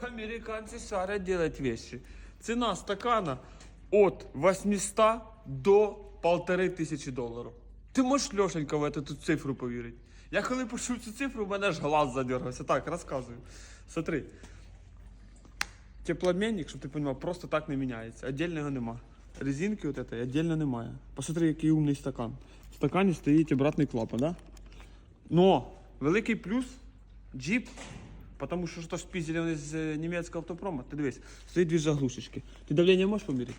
Американцы шарят делать вещи. Цена стакана от 800 до полтори тисячі доларів. Ти можеш, Льошенька, в эту тут цифру повірити? Я коли почув цю цифру, в мене ж глаз задергався. Так, розказую. Смотри. Теплообмінник, щоб ти розумів, просто так не міняється. Отдельного нема. Резинки от этой отдельно немає. Посмотри, який умний стакан. В стакані стоїть обратний клапан, да? Но великий плюс джип, тому що що ж спіздили вони з е, німецького автопрома. Ти дивись, стоїть дві заглушечки. Ти давлення можеш поміряти?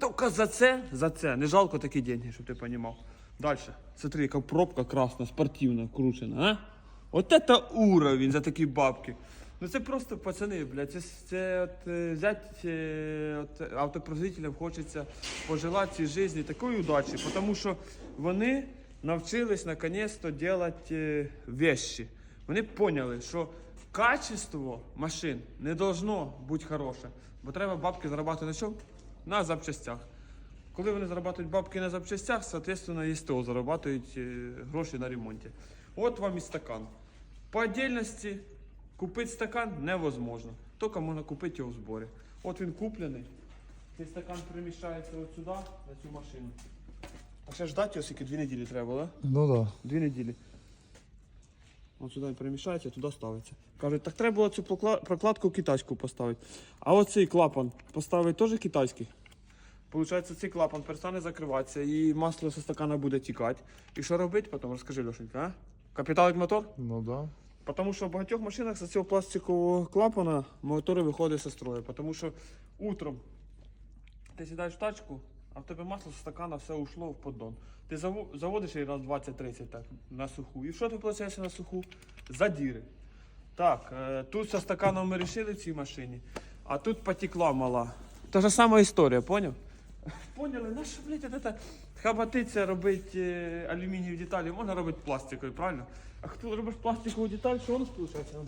Тільки за це, за це, не жалко такі деньги, щоб ти розумів. Далі. Смотри, яка пробка красна, спортивна, кручена, а? От це уровень за такі бабки. Ну це просто пацани, блядь, це, це от, е, взять е, от, автопроизводителям хочеться пожелати цій житті такої удачі, тому що вони навчились наконец-то делать е, вещи. Вони поняли, що качество машин не должно бути хороше, бо треба бабки заробляти на чому? На запчастях. Коли вони заробляють бабки на запчастях, соответственно, і СТО заробляють е, гроші на ремонті. От вам і стакан. По отдельності купити стакан невозможно. Тільки можна купити його в зборі. От він куплений. Цей стакан переміщається от сюди, на цю машину. А ще ждати його скільки дві неділі треба, да? Ну да. Дві неділі. От сюди він переміщається, туди ставиться. Кажуть, так треба було цю прокладку китайську поставити. А оцей клапан поставити теж китайський. Получається, цей клапан перестане закриватися і масло зі стакана буде тікати. І що робити потім? Розкажи, Льошенька, а? Капіталить мотор? Ну да. Тому що в багатьох машинах з цього пластикового клапана мотори виходять зі строю. Тому що утром ти сідаєш в тачку, а в тебе масло з стакана все ушло в поддон. Ти заводиш її раз 20-30 так, на суху. І що ти виходить на суху? Задіри. Так, е, тут зі стаканом ми вирішили в цій машині, а тут потекла мала. Та ж сама історія, поняв? Поняли, на що, блядь, це хабатиться робити е, алюмінієві деталі, можна робити пластикові, правильно? А хто робиш пластикову деталь, що у нас виходить? Ну,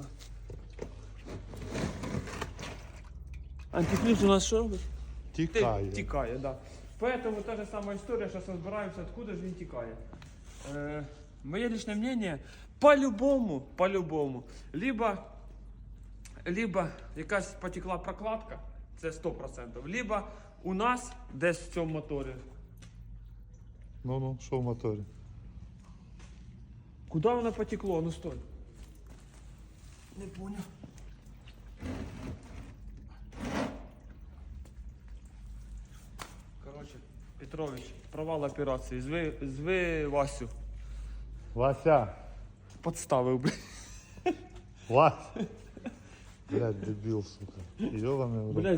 да. У нас що робить? Тікає. Тікає, да. Поэтому та же сама історія, зараз розбираємося, откуда ж він тікає. Е, моє личне мнение, по-любому, по-любому, либо, либо якась потекла прокладка, це 100%, либо у нас десь в цьому моторі. Ну ну, що в моторі? Куда воно потекло? Ну стой. Не понял. Короче, Петрович, провал операції. Зви, зви Васю. Вася! Подставив, блядь. Вася! Блядь, дебіл, сука. Йований в рот. Блядь,